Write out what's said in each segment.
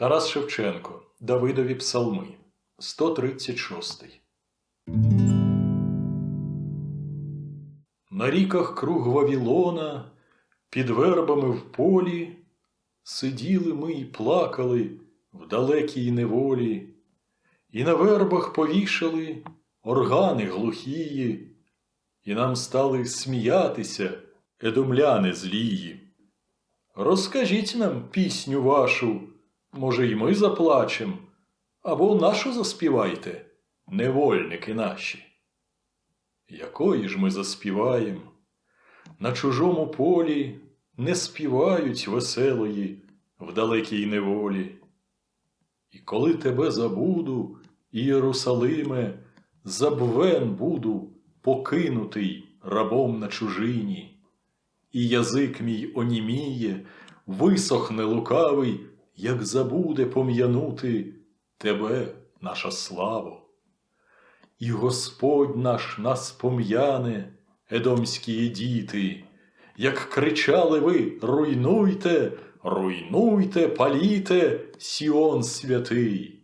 Тарас Шевченко, Давидові Псалми, 136. На ріках круг Вавілона, під вербами в полі, сиділи ми й плакали в далекій неволі, і на вербах повішали органи глухії, і нам стали сміятися едомляни злії. Розкажіть нам пісню вашу, може, й ми заплачем, або нашу заспівайте, невольники наші. Якої ж ми заспіваєм? На чужому полі не співають веселої в далекій неволі. І коли тебе забуду, Ієрусалиме, забвен буду, покинутий рабом на чужині, і язик мій оніміє, висохне лукавий, як забуде пом'янути тебе, наша славо. І Господь наш нас пом'яне, едомські діти, як кричали ви руйнуйте, руйнуйте, паліте, Сіон святий,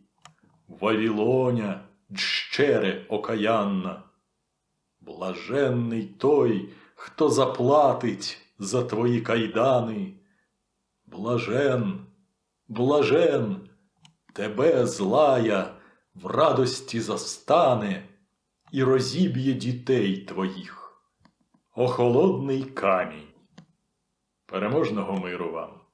Вавілоня, дщере окаянна. Блаженний той, хто заплатить за твої кайдани. Блажен, блажен, тебе злая в радості застане і розіб'є дітей твоїх. О холодний камінь. Переможного миру вам!